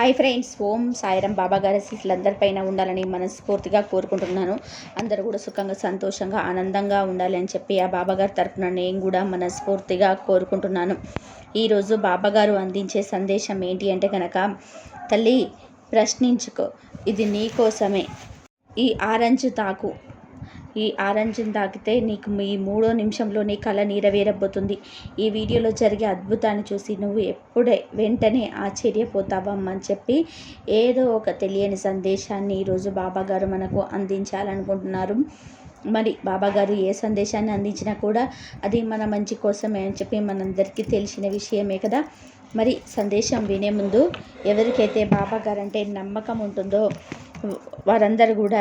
Hi friends Om Sairam Baba గారి శిష్యులందరిపైన ఉండాలని మనస్ఫూర్తిగా కోరుకుంటున్నాను. అందరూ కూడా సుఖంగా సంతోషంగా ఆనందంగా ఉండాలి అని చెప్పి ఆ బాబాగారి తరఫున నేను కూడా మనస్ఫూర్తిగా కోరుకుంటున్నాను. ఈరోజు బాబాగారు అందించే సందేశం ఏంటి అంటే కనుక తల్లి ప్రశ్నించుకో. ఇది నీ కోసమే. ఈ ఆరెంజ్ తాకు. ఈ ఆరెంజ్ని తాకితే నీకు మీ మూడో నిమిషంలో నీ కళ నీరవేరబోతుంది. ఈ వీడియోలో జరిగే అద్భుతాన్ని చూసి నువ్వు ఎప్పుడే వెంటనే ఆశ్చర్యపోతావమ్మా అని చెప్పి ఏదో ఒక తెలియని సందేశాన్ని ఈరోజు బాబాగారు మనకు అందించాలనుకుంటున్నారు. మరి బాబాగారు ఏ సందేశాన్ని అందించినా కూడా అది మన మంచి కోసమే అని చెప్పి మనందరికీ తెలిసిన విషయమే కదా. మరి సందేశం వినే ముందు ఎవరికైతే బాబాగారు అంటే నమ్మకం ఉంటుందో వారందరూ కూడా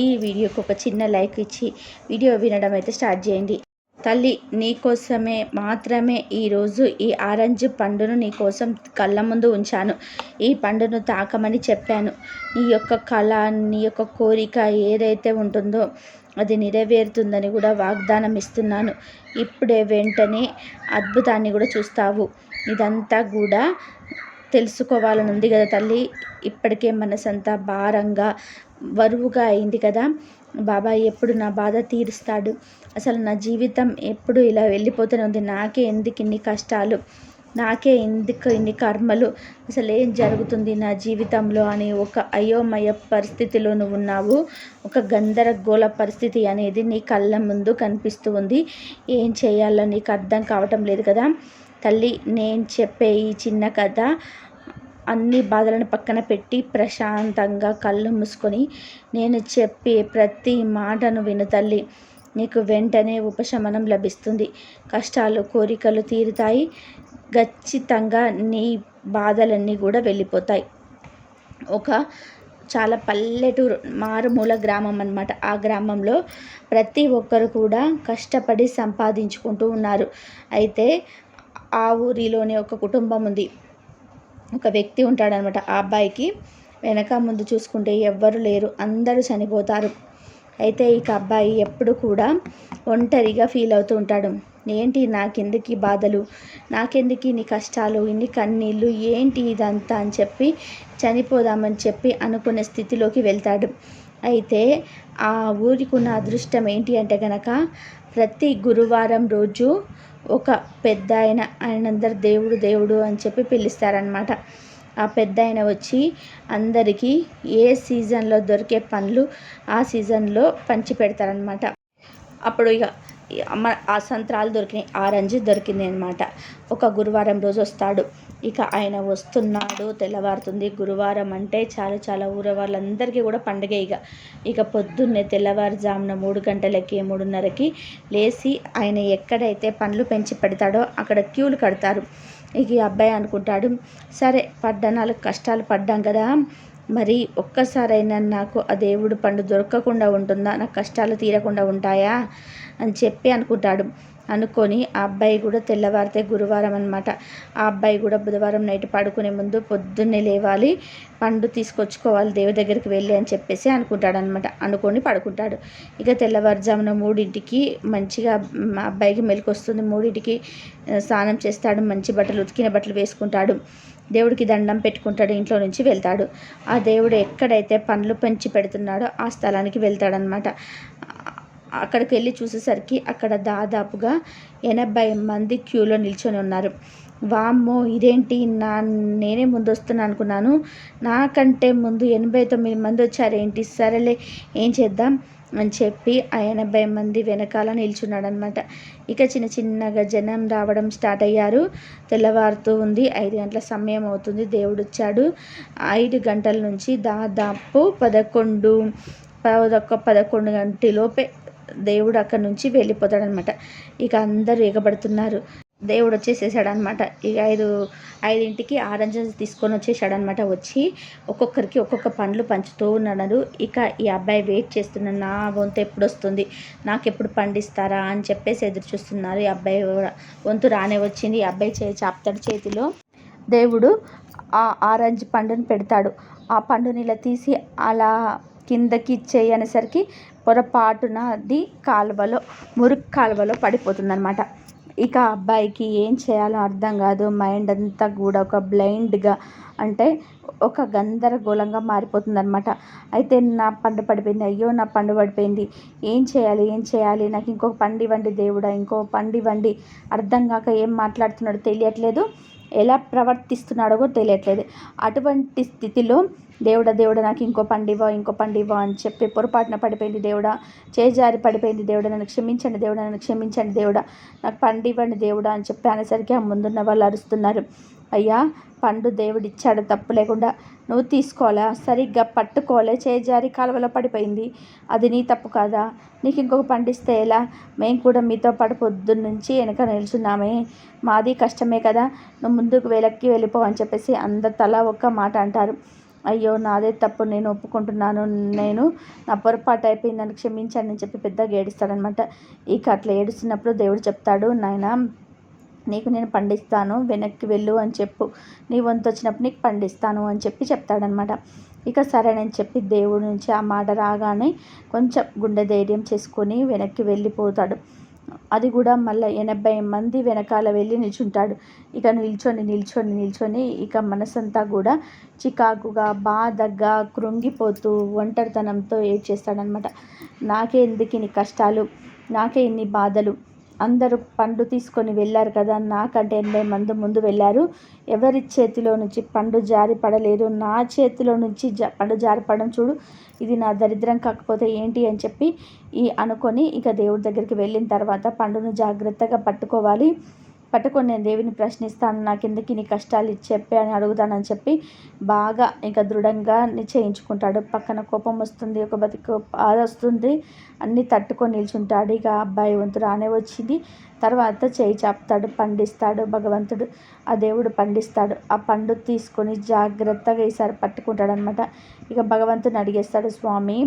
ఈ వీడియోకి ఒక చిన్న లైక్ ఇచ్చి వీడియో వినడం అయితే స్టార్ట్ చేయండి. తల్లి నీకోసమే మాత్రమే ఈరోజు ఈ ఆరెంజ్ పండును నీకోసం కళ్ళ ముందు ఉంచాను. ఈ పండును తాకమని చెప్పాను. నీ యొక్క కళ నీ యొక్క కోరిక ఏదైతే ఉంటుందో అది నెరవేరుతుందని కూడా వాగ్దానం ఇస్తున్నాను. ఇప్పుడే వెంటనే అద్భుతాన్ని కూడా చూస్తావు. ఇదంతా కూడా తెలుసుకోవాలని ఉంది కదా తల్లి. ఇప్పటికే మనసంతా భారంగా బరువుగా అయింది కదా. బాబాయ్ ఎప్పుడు నా బాధ తీరుస్తాడు? అసలు నా జీవితం ఎప్పుడు ఇలా వెళ్ళిపోతూనే ఉంది? నాకే ఎందుకు ఇన్ని కష్టాలు? నాకే ఎందుకు ఇన్ని కర్మలు? అసలు ఏం జరుగుతుంది నా జీవితంలో అని ఒక అయోమయ పరిస్థితిలో నువ్వు ఉన్నావు. ఒక గందరగోళ పరిస్థితి అనేది నీ కళ్ళ ముందు కనిపిస్తూ ఉంది. ఏం చేయాలో నీకు అర్థం కావటం లేదు కదా. తల్లి నేను చెప్పే ఈ చిన్న కథ అన్ని బాధలను పక్కన పెట్టి ప్రశాంతంగా కళ్ళు మూసుకొని నేను చెప్పే ప్రతి మాటను విను తల్లి. నీకు వెంటనే ఉపశమనం లభిస్తుంది. కష్టాలు కోరికలు తీరుతాయి. ఖచ్చితంగా నీ బాధలన్నీ కూడా వెళ్ళిపోతాయి. ఒక చాలా పల్లెటూరు మారుమూల గ్రామం అనమాట ఆ గ్రామంలో ప్రతి ఒక్కరు కూడా కష్టపడి సంపాదించుకుంటూ ఉన్నారు. అయితే ఆ ఊరిలోనే ఒక కుటుంబం ఉంది. ఒక వ్యక్తి ఉంటాడనమాట. ఆ అబ్బాయికి వెనక ముందు చూసుకుంటే ఎవ్వరు లేరు. అందరూ చనిపోతారు. అయితే ఇక అబ్బాయి ఎప్పుడు కూడా ఒంటరిగా ఫీల్ అవుతూ ఉంటాడు. ఏంటి నాకెందుకు బాధలు? నాకెందుకు ఇన్ని కష్టాలు? ఇన్ని కన్నీళ్ళు? ఏంటి ఇదంతా? అని చెప్పి చనిపోదామని చెప్పి అనుకునే స్థితిలోకి వెళ్తాడు. అయితే ఆ ఊరికి ఉన్న అదృష్టం ఏంటి అంటే కనుక ప్రతి గురువారం రోజు ఒక పెద్ద ఆయన ఆయనందరు దేవుడు దేవుడు అని చెప్పి పిలుస్తారనమాట ఆ పెద్ద ఆయన వచ్చి అందరికీ ఏ సీజన్లో దొరికే పండ్లు ఆ సీజన్లో పంచి పెడతారనమాట అప్పుడు ఇక ఆ సంత్రాలు దొరికినాయి ఆరెంజ్ దొరికింది అనమాట ఒక గురువారం రోజు వస్తాడు. ఇక ఆయన వస్తున్నాడు తెల్లవారుతుంది. గురువారం అంటే చాలా చాలా ఊర వాళ్ళందరికీ కూడా పండుగ ఇక. ఇక పొద్దున్నే తెల్లవారుజామున మూడు గంటలకి మూడున్నరకి లేచి ఆయన ఎక్కడైతే పండ్లు పెంచి పెడతాడో అక్కడ క్యూలు కడతారు. ఇక ఈ అబ్బాయి అనుకుంటాడు సరే పడ్డ నాలుగు కష్టాలు పడ్డాం కదా మరి ఒక్కసారైనా నాకు ఆ దేవుడు పండు దొరకకుండా ఉంటుందా? నా కష్టాలు తీరకుండా ఉంటాయా? అని చెప్పి అనుకుంటాడు. అనుకొని ఆ అబ్బాయి కూడా తెల్లవారితే గురువారం అనమాట ఆ అబ్బాయి కూడా బుధవారం నైట్ పడుకునే ముందు పొద్దున్నే లేవాలి పండు తీసుకొచ్చుకోవాలి దేవుడి దగ్గరికి వెళ్ళి అని చెప్పేసి అనుకుంటాడు అనమాట అనుకొని పడుకుంటాడు. ఇక తెల్లవారుజామున మూడింటికి మంచిగా అబ్బాయికి మెలకు వస్తుంది మూడింటికి స్నానం చేస్తాడు మంచి బట్టలు ఉతికిన బట్టలు వేసుకుంటాడు. దేవుడికి దండం పెట్టుకుంటాడు ఇంట్లో నుంచి వెళ్తాడు. ఆ దేవుడు ఎక్కడైతే పండ్లు పెంచి పెడుతున్నాడో ఆ స్థలానికి వెళ్తాడనమాట అక్కడికి వెళ్ళి చూసేసరికి అక్కడ దాదాపుగా ఎనభై మంది క్యూలో నిల్చొని ఉన్నారు. వామ్మో! ఇదేంటి? నా నేనే ముందు వస్తున్నాను అనుకున్నాను. నాకంటే ముందు ఎనభై తొమ్మిది మంది వచ్చారేంటి? సరేలే ఏం చేద్దాం అని చెప్పి ఆ ఎనభై మంది వెనకాల నిల్చున్నాడనమాట ఇక చిన్న చిన్నగా జనం రావడం స్టార్ట్ అయ్యారు. తెల్లవారుతూ ఉంది. ఐదు గంటల సమయం అవుతుంది. దేవుడు వచ్చాడు ఐదు గంటల నుంచి దాదాపు పదకొండు పదొక్క పదకొండు గంటలోపే దేవుడు అక్కడి నుంచి వెళ్ళిపోతాడనమాట. ఇక అందరూ ఎగబడుతున్నారు. దేవుడు వచ్చేసేసాడనమాట. ఇక ఐదు ఐదింటికి ఆరెంజెస్ తీసుకొని వచ్చేసాడనమాట. వచ్చి ఒక్కొక్కరికి ఒక్కొక్క పండ్లు పంచుతూ ఉన్నాడు. ఇక ఈ అబ్బాయి వెయిట్ చేస్తున్నాడు. నా వంతు ఎప్పుడు వస్తుంది? నాకు ఎప్పుడు పండిస్తారా అని చెప్పేసి ఎదురు చూస్తున్నారు. ఈ అబ్బాయి వంతు రానే వచ్చింది. ఈ అబ్బాయి చేయి చాపుతాడు చేతిలో. దేవుడు ఆ ఆరెంజ్ పండుని పెడతాడు. ఆ పండుని ఇలా తీసి అలా కిందకి ఇచ్చేయనేసరికి పొరపాటున అది కాలువలో మురుగు కాలువలో పడిపోతుందనమాట ఇక అబ్బాయికి ఏం చేయాలో అర్థం కాదు. మైండ్ అంతా కూడా ఒక బ్లైండ్గా అంటే ఒక గందరగోళంగా మారిపోతుందనమాట అయితే నా పండు పడిపోయింది. అయ్యో నా పండు పడిపోయింది. ఏం చేయాలి? ఏం చేయాలి? నాకు ఇంకొక పండు ఇవ్వండి దేవుడా ఇంకో పండు ఇవ్వండి. అర్థం కాక ఏం మాట్లాడుతున్నాడో తెలియట్లేదు. ఎలా ప్రవర్తిస్తున్నాడో తెలియట్లేదు. అటువంటి స్థితిలో దేవుడా దేవుడా నాకు ఇంకో పండివా ఇంకో పండివా అని చెప్పి పొరపాటున పడిపోయింది దేవుడా. చేజారి పడిపోయింది దేవుడా. నన్ను క్షమించండి దేవుడా నన్ను క్షమించండి దేవుడా. నాకు పండివ్వండి దేవుడా అని చెప్పి అనేసరికి ఆ ముందున్న వాళ్ళు అరుస్తున్నారు. అయ్యా పండు దేవుడిచ్చాడు తప్పు లేకుండా నువ్వు తీసుకోవాలా? సరిగ్గా పట్టుకోలే చేజారి కాలువలో పడిపోయింది. అది నీ తప్పు కాదా? నీకు ఇంకొక పండిస్తే ఎలా? మేము కూడా మీతో పాటు పొద్దున్న నుంచి వెనక నిల్చున్నామే. మాది కష్టమే కదా. నువ్వు ముందుకు వెలక్కి వెళ్ళిపో అని చెప్పేసి అందరు తల ఒక్క మాట అంటారు. అయ్యో నాదే తప్పు నేను ఒప్పుకుంటున్నాను నేను నా పొరపాటు అయిపోయింది నన్ను క్షమించండి అని చెప్పి పెద్దగా ఏడుస్తాడనమాట. ఇక అట్లా ఏడుస్తున్నప్పుడు దేవుడు చెప్తాడు నాయన నీకు నేను పండిస్తాను వెనక్కి వెళ్ళు అని చెప్పు. నీ వంతు వచ్చినప్పుడు నీకు పండిస్తాను అని చెప్పి చెప్తాడనమాట. ఇక సరేనని చెప్పి దేవుడి నుంచి ఆ మాట రాగానే కొంచెం గుండె ధైర్యం చేసుకొని వెనక్కి వెళ్ళిపోతాడు. అది కూడా మళ్ళీ ఎనభై మంది వెనకాల వెళ్ళి నిల్చుంటాడు. ఇక నిల్చొని నిల్చొని నిల్చొని ఇక మనసంతా కూడా చికాకుగా బాధగా కృంగిపోతూ ఒంటరితనంతో ఏడ్చేస్తాడనమాట నాకే ఎందుకు ఇన్ని కష్టాలు? నాకే ఇన్ని బాధలు? అందరూ పండు తీసుకొని వెళ్ళారు కదా నాకంటే ఎనభై మంది ముందు వెళ్ళారు. ఎవరి చేతిలో నుంచి పండు జారి పడలేదు నా చేతిలో నుంచి జ పండు జారి పడడం చూడు. ఇది నా దరిద్రం కాకపోతే ఏంటి అని చెప్పి ఈ అనుకొని ఇక దేవుడి దగ్గరికి వెళ్ళిన తర్వాత పండును జాగ్రత్తగా పట్టుకోవాలి. పట్టుకొని నేను దేవిని ప్రశ్నిస్తాను నాకు ఎందుకు నీ కష్టాలు చెప్పి అని అడుగుతానని చెప్పి బాగా ఇంకా దృఢంగా నిశ్చయించుకుంటాడు. పక్కన కోపం వస్తుంది ఒక బతికి బాధ వస్తుంది. అన్నీ తట్టుకొని నిల్చుంటాడు. ఇక అబ్బాయి వంతు రానే వచ్చింది. తర్వాత చేయి చాపుతాడు పండిస్తాడు భగవంతుడు ఆ దేవుడు పండిస్తాడు. ఆ పండు తీసుకొని జాగ్రత్తగా ఈసారి పట్టుకుంటాడు అనమాట ఇక భగవంతుని అడిగేస్తాడు స్వామి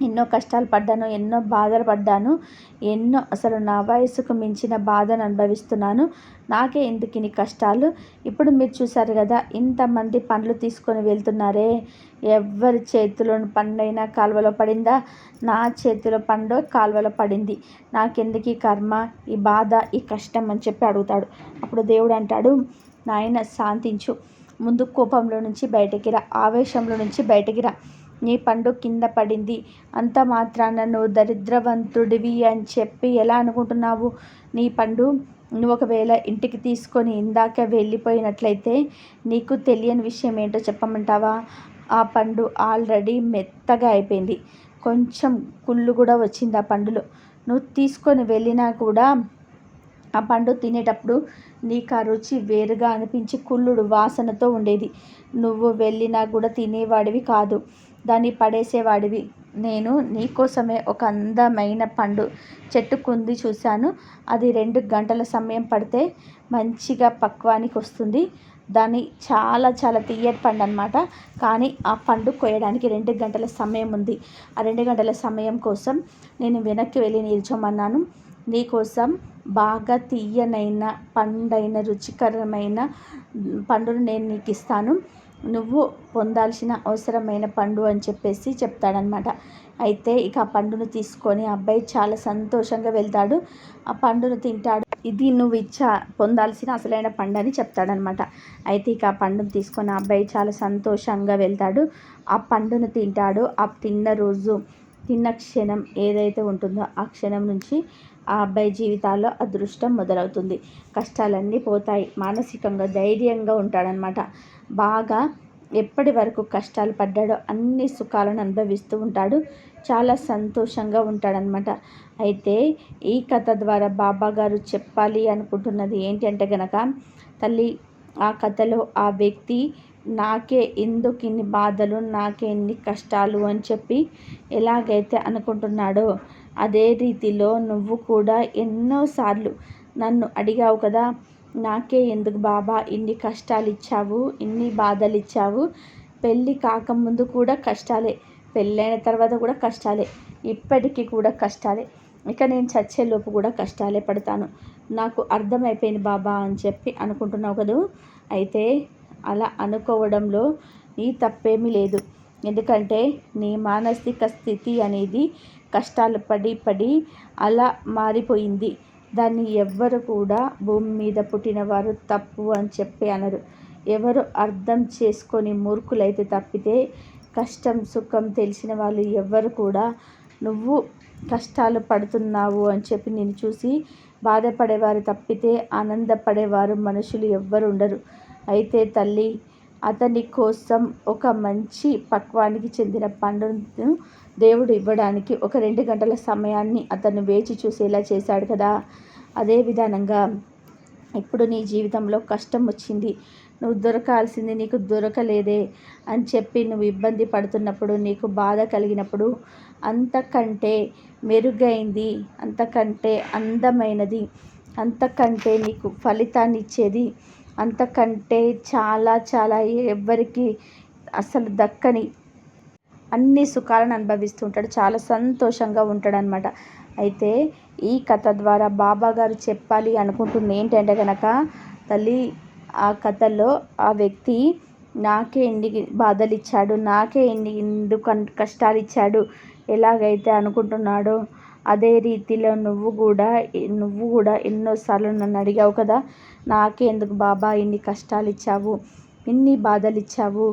ఎన్నో కష్టాలు పడ్డాను ఎన్నో బాధలు పడ్డాను ఎన్నో అసలు నా వయసుకు మించిన బాధను అనుభవిస్తున్నాను. నాకే ఎందుకు ఇన్ని కష్టాలు? ఇప్పుడు మీరు చూసారు కదా ఇంతమంది పండ్లు తీసుకొని వెళ్తున్నారే. ఎవరి చేతిలో పండైనా కాలువలో పడిందా? నా చేతిలో పండు కాలువలో పడింది. నాకెందుకు ఈ కర్మ ఈ బాధ ఈ కష్టం అని చెప్పి అడుగుతాడు. అప్పుడు దేవుడు అంటాడు నాయన శాంతించు. ముందు కోపంలో నుంచి బయటకి రా ఆవేశంలో నుంచి బయటకి రా. నీ పండు కింద పడింది. అంత మాత్రాన నువ్వు దరిద్రవంతుడివి అని చెప్పి ఎలా అనుకుంటున్నావు? నీ పండు నువ్వు ఒకవేళ ఇంటికి తీసుకొని ఇందాక వెళ్ళిపోయినట్లయితే నీకు తెలియని విషయం ఏంటో చెప్పమంటావా? ఆ పండు ఆల్రెడీ మెత్తగా అయిపోయింది. కొంచెం కుళ్ళు కూడా వచ్చింది ఆ పండులో. నువ్వు తీసుకొని వెళ్ళినా కూడా ఆ పండు తినేటప్పుడు నీకు ఆ రుచి వేరుగా అనిపించి కుళ్ళుడు వాసనతో ఉండేది. నువ్వు వెళ్ళినా కూడా తినేవాడివి కాదు. దాన్ని పడేసేవాడివి. నేను నీకోసమే ఒక అందమైన పండు చెట్టు కుంది చూశాను. అది రెండు గంటల సమయం పడితే మంచిగా పక్వానికి వస్తుంది దాన్ని చాలా చాలా తీయటి పండు అనమాట కానీ ఆ పండు కోయడానికి రెండు గంటల సమయం ఉంది. ఆ రెండు గంటల సమయం కోసం నేను వెనక్కి వెళ్ళి నిల్చోమన్నాను. నీకోసం బాగా తీయనైన పండైన రుచికరమైన పండును నేను నీకు ఇస్తాను నువ్వు పొందాల్సిన అవసరమైన పండు అని చెప్పేసి చెప్తాడనమాట అయితే ఇక ఆ పండును తీసుకొని అబ్బాయి చాలా సంతోషంగా వెళ్తాడు. ఆ పండును తింటాడు. ఇది నువ్వు ఇచ్చా పొందాల్సిన అసలైన పండు అని చెప్తాడనమాట అయితే ఇక ఆ పండును తీసుకొని ఆ అబ్బాయి చాలా సంతోషంగా వెళ్తాడు. ఆ పండును తింటాడు. ఆ తిన్న రోజు తిన్న క్షణం ఏదైతే ఉంటుందో ఆ క్షణం నుంచి ఆ అబ్బాయి జీవితాల్లో అదృష్టం మొదలవుతుంది. కష్టాలన్నీ పోతాయి. మానసికంగా ధైర్యంగా ఉంటాడనమాట బాగా ఎప్పటి వరకు కష్టాలు పడ్డాడో అన్ని సుఖాలను అనుభవిస్తూ ఉంటాడు. చాలా సంతోషంగా ఉంటాడనమాట అయితే ఈ కథ ద్వారా బాబా గారు చెప్పాలి అనుకుంటున్నది ఏంటంటే గనక తల్లి ఆ కథలో ఆ వ్యక్తి నాకే ఎందుకు ఇన్ని బాధలు నాకే ఇన్ని కష్టాలు అని చెప్పి ఎలాగైతే అనుకుంటున్నాడో అదే రీతిలో నువ్వు కూడా ఎన్నోసార్లు నన్ను అడిగావు కదా నాకే ఎందుకు బాబా ఇన్ని కష్టాలు ఇచ్చావు ఇన్ని బాధలు ఇచ్చావు పెళ్ళి కాకముందు కూడా కష్టాలే పెళ్ళైన తర్వాత కూడా కష్టాలే ఇప్పటికీ కూడా కష్టాలే. ఇక నేను చచ్చేలోపు కూడా కష్టాలే పడతాను. నాకు అర్థమైపోయింది బాబా అని చెప్పి అనుకుంటున్నావు కదూ? అయితే అలా అనుకోవడంలో నీ తప్పేమీ లేదు. ఎందుకంటే నీ మానసిక స్థితి అనేది కష్టాలు పడి పడి అలా మారిపోయింది. దాన్ని ఎవ్వరు కూడా భూమి మీద పుట్టిన వారు తప్పు అని చెప్పి అనరు. ఎవరు అర్థం చేసుకొని మూర్ఖులైతే తప్పితే కష్టం సుఖం తెలిసిన వాళ్ళు ఎవ్వరు కూడా నువ్వు కష్టాలు పడుతున్నావు అని చెప్పి నేను చూసి బాధపడేవారు తప్పితే ఆనందపడేవారు మనుషులు ఎవ్వరు ఉండరు. అయితే తల్లి అతని కోసం ఒక మంచి పక్వానికి చెందిన పండును దేవుడు ఇవ్వడానికి ఒక రెండు గంటల సమయాన్ని అతను వేచి చూసేలా చేశాడు కదా. అదే విధానంగా ఇప్పుడు నీ జీవితంలో కష్టం వచ్చింది. నువ్వు దొరకాల్సింది నీకు దొరకలేదే అని చెప్పి నువ్వు ఇబ్బంది పడుతున్నప్పుడు నీకు బాధ కలిగినప్పుడు అంతకంటే మెరుగైంది అంతకంటే అందమైనది అంతకంటే నీకు ఫలితాన్ని ఇచ్చేది అంతకంటే చాలా చాలా ఎవ్వరికి అసలు దక్కని అన్ని సుఖాలను అనుభవిస్తూ ఉంటాడు. చాలా సంతోషంగా ఉంటాడు అనమాట అయితే ఈ కథ ద్వారా బాబా గారు చెప్పాలి అనుకుంటుంది. ఏంటంటే కనుక తల్లి ఆ కథలో ఆ వ్యక్తి నాకే ఎన్ని బాధలు ఇచ్చాడు నాకే ఎన్ని ఎందుకు కష్టాలు ఇచ్చాడు ఎలాగైతే అనుకుంటున్నాడో అదే రీతిలో నువ్వు కూడా నువ్వు కూడా ఎన్నోసార్లు నన్ను అడిగావు కదా నాకే ఎందుకు బాబా ఇన్ని కష్టాలు ఇచ్చావు ఇన్ని బాధలు ఇచ్చావు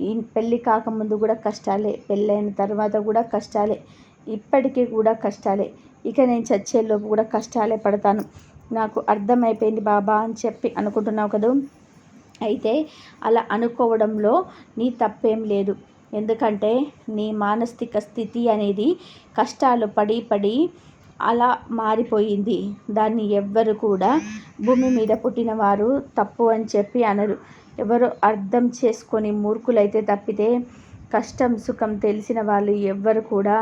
ఈ పెళ్ళి కాకముందు కూడా కష్టాలే పెళ్ళైన తర్వాత కూడా కష్టాలే ఇప్పటికీ కూడా కష్టాలే ఇక నేను చచ్చేలోపు కూడా కష్టాలే పడతాను. నాకు అర్థమైపోయింది బాబా అని చెప్పి అనుకుంటున్నావు కదా? అయితే అలా అనుకోవడంలో నీ తప్పేం లేదు. ఎందుకంటే నీ మానసిక స్థితి అనేది కష్టాలు పడి పడి అలా మారిపోయింది. దాన్ని ఎవ్వరు కూడా భూమి మీద పుట్టిన వారు తప్పు అని చెప్పి అనరు. ఎవరు అర్థం చేసుకొని మూర్ఖులైతే తప్పితే కష్టం సుఖం తెలిసిన వాళ్ళు ఎవ్వరు కూడా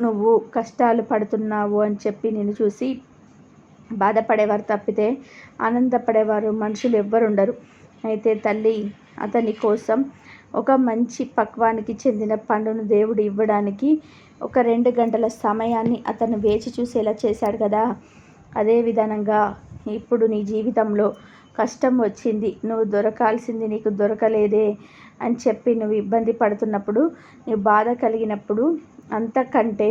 నువ్వు కష్టాలు పడుతున్నావు అని చెప్పి నేను చూసి బాధపడేవారు తప్పితే ఆనందపడేవారు మనుషులు ఎవ్వరు ఉండరు. అయితే తల్లి అతని కోసం ఒక మంచి పక్వానికి చెందిన పండును దేవుడు ఇవ్వడానికి ఒక రెండు గంటల సమయాన్ని అతను వేచి చూసేలా చేశాడు కదా. అదే విధానంగా ఇప్పుడు నీ జీవితంలో కష్టం వచ్చింది నువ్వు దొరకాల్సింది నీకు దొరకలేదే అని చెప్పి నువ్వు ఇబ్బంది పడుతున్నప్పుడు నీ బాధ కలిగినప్పుడు అంతకంటే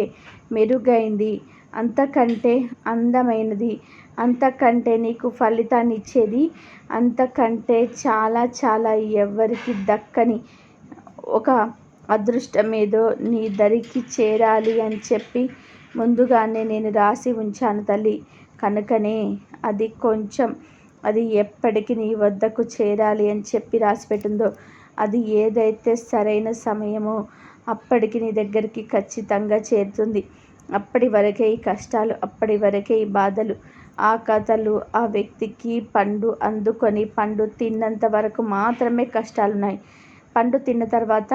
మెరుగైంది అంతకంటే అందమైనది. అంతకంటే నీకు ఫలితాన్ని ఇచ్చేది అంతకంటే చాలా చాలా ఎవరికి దక్కని ఒక అదృష్టం ఏదో నీ దరికి చేరాలి అని చెప్పి ముందుగానే నేను రాసి ఉంచాను తల్లి. కనుకనే అది కొంచెం అది ఎప్పటికి నీ వద్దకు చేరాలి అని చెప్పి రాసి పెట్టిందో అది ఏదైతే సరైన సమయమో అప్పటికి నీ దగ్గరికి ఖచ్చితంగా చేరుతుంది. అప్పటి వరకే ఈ కష్టాలు అప్పటి వరకే ఈ బాధలు ఆ కథలు ఆ వ్యక్తికి పండు అందుకొని పండు తిన్నంత వరకు మాత్రమే కష్టాలున్నాయి. పండు తిన్న తర్వాత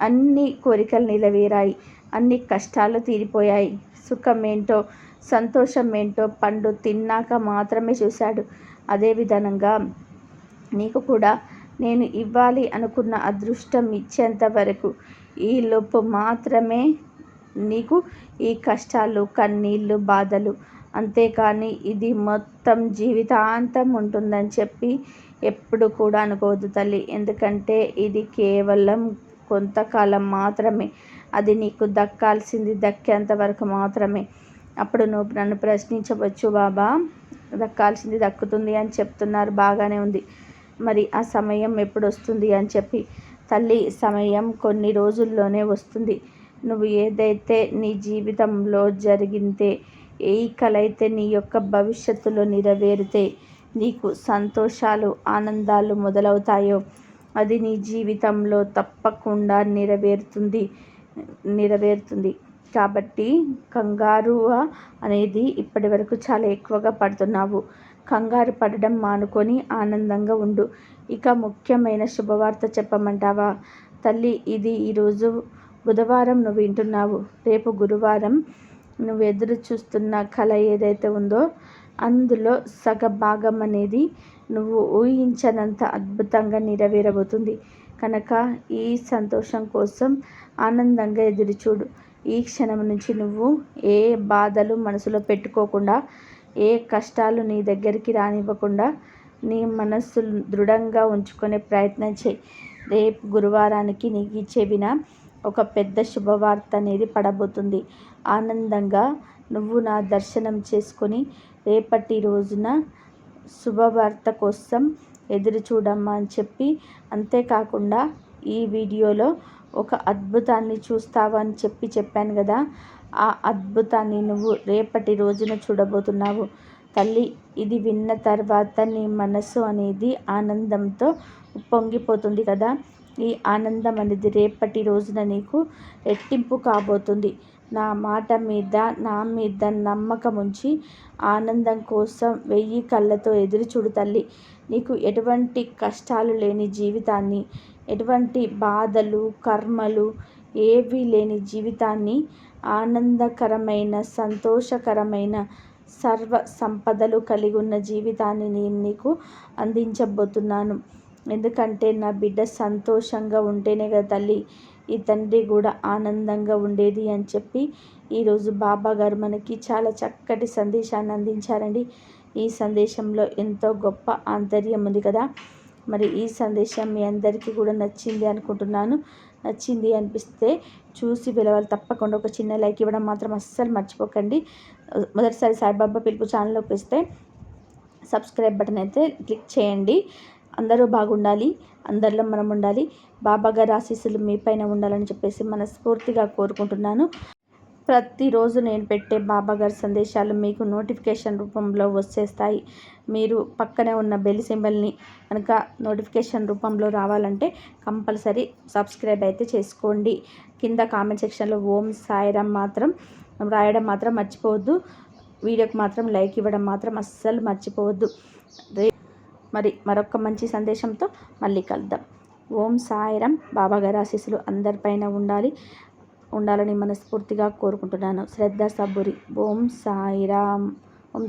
అన్ని కోరికలు నిలవేరాయి అన్ని కష్టాలు తీరిపోయాయి. సుఖం ఏంటో సంతోషం ఏంటో పండు తిన్నాక మాత్రమే చూశాడు. అదే విధంగా నీకు కూడా నేను ఇవ్వాలి అనుకున్న అదృష్టం ఇచ్చేంత వరకు ఈ లోపు మాత్రమే నీకు ఈ కష్టాలు కన్నీళ్ళు బాధలు. అంతేకాని ఇది మొత్తం జీవితాంతం ఉంటుందని చెప్పి ఎప్పుడు కూడా అనుకోవద్దు తల్లి. ఎందుకంటే ఇది కేవలం కొంతకాలం మాత్రమే. అది నీకు దక్కాల్సింది దక్కేంత వరకు మాత్రమే. అప్పుడు నువ్వు నన్ను ప్రశ్నించవచ్చు బాబా దక్కాల్సింది దక్కుతుంది అని చెప్తున్నారు బాగానే ఉంది. మరి ఆ సమయం ఎప్పుడు వస్తుంది అని చెప్పి. తల్లి సమయం కొన్ని రోజుల్లోనే వస్తుంది. నువ్వు ఏదైతే నీ జీవితంలో జరిగితే ఏ కలైతే నీ యొక్క భవిష్యత్తులో నెరవేరితే నీకు సంతోషాలు ఆనందాలు మొదలవుతాయో అది నీ జీవితంలో తప్పకుండా నెరవేరుతుంది నెరవేరుతుంది. కాబట్టి కంగారు అనేది ఇప్పటి వరకు చాలా ఎక్కువగా పడుతున్నావు. కంగారు పడడం మానుకొని ఆనందంగా ఉండు. ఇక ముఖ్యమైన శుభవార్త చెప్పమంటావా? తల్లి ఇది ఈరోజు బుధవారం నువ్వు వింటున్నావు. రేపు గురువారం నువ్వు ఎదురు చూస్తున్న కళ ఏదైతే ఉందో అందులో సగ భాగం అనేది నువ్వు ఊహించనంత అద్భుతంగా నెరవేరబోతుంది. కనుక ఈ సంతోషం కోసం ఆనందంగా ఎదురుచూడు ఈ క్షణం నుంచి నువ్వు ఏ బాధలు మనసులో పెట్టుకోకుండా ఏ కష్టాలు నీ దగ్గరికి రానివ్వకుండా నీ మనస్సు దృఢంగా ఉంచుకునే ప్రయత్నం చేయి. రేపు గురువారానికి నీకు చెవిన ఒక పెద్ద శుభవార్త అనేది పడబోతుంది. ఆనందంగా నువ్వు నా దర్శనం చేసుకొని రేపటి రోజున శుభవార్త కోసం ఎదురు చూడమ్మా అని చెప్పి అంతేకాకుండా ఈ వీడియోలో ఒక అద్భుతాన్ని చూస్తావా అని చెప్పి చెప్పాను కదా. ఆ అద్భుతాన్ని నువ్వు రేపటి రోజున చూడబోతున్నావు. తల్లి ఇది విన్న తర్వాత నీ మనసు అనేది ఆనందంతో పొంగిపోతుంది కదా. ఈ ఆనందం అనేది రేపటి రోజున నీకు రెట్టింపు కాబోతుంది. నా మాట మీద నా మీద నమ్మకం ఉంచి ఆనందం కోసం వెయ్యి కళ్ళతో ఎదురు చూడు తల్లి. నీకు ఎటువంటి కష్టాలు లేని జీవితాన్ని ఎటువంటి బాధలు కర్మలు ఏవీ లేని జీవితాన్ని ఆనందకరమైన సంతోషకరమైన సర్వ సంపదలు కలిగి ఉన్న జీవితాన్ని నేను నీకు అందించబోతున్నాను. ఎందుకంటే నా బిడ్డ సంతోషంగా ఉంటేనే కదా తల్లి ఈ తండ్రి కూడా ఆనందంగా ఉండేది అని చెప్పి ఈరోజు బాబా గారు మనకి చాలా చక్కటి సందేశాన్ని అందించారండి. ఈ సందేశంలో ఎంతో గొప్ప ఆంతర్యం ఉంది కదా. మరి ఈ సందేశం మీ అందరికీ కూడా నచ్చింది అనుకుంటున్నాను. నచ్చింది అనిపిస్తే చూసి పిలవాలి తప్పకుండా ఒక చిన్న లైక్ ఇవ్వడం మాత్రం అస్సలు మర్చిపోకండి. మొదటిసారి సాయిబాబా పిలుపు ఛానల్లోకి వస్తే సబ్స్క్రైబ్ బటన్ అయితే క్లిక్ చేయండి. అందరూ బాగుండాలి అందరిలో మనం ఉండాలి బాబాగారి ఆశీస్సులు మీ పైన ఉండాలని చెప్పేసి మనస్ఫూర్తిగా కోరుకుంటున్నాను. ప్రతిరోజు నేను పెట్టే బాబా గారి సందేశాలు మీకు నోటిఫికేషన్ రూపంలో వచ్చేస్తాయి. మీరు పక్కనే ఉన్న బెల్ సింబల్ని కనుక నోటిఫికేషన్ రూపంలో రావాలంటే కంపల్సరీ సబ్స్క్రైబ్ అయితే చేసుకోండి. కింద కామెంట్ సెక్షన్లో ఓం సాయిరామ్ మాత్రం రాయడం మాత్రం మర్చిపోవద్దు. వీడియోకి మాత్రం లైక్ ఇవ్వడం మాత్రం అస్సలు మర్చిపోవద్దు. మరి మరొక మంచి సందేశంతో మళ్ళీ కలుద్దాం. ఓం సాయిరం. బాబాగారి ఆశీస్సులు అందరిపైన ఉండాలి. ఉండాలని మనస్ఫూర్తిగా కోరుకుంటున్నాను. శ్రద్ధ సబ్బురి ఓం సాయిరామ్ ఓం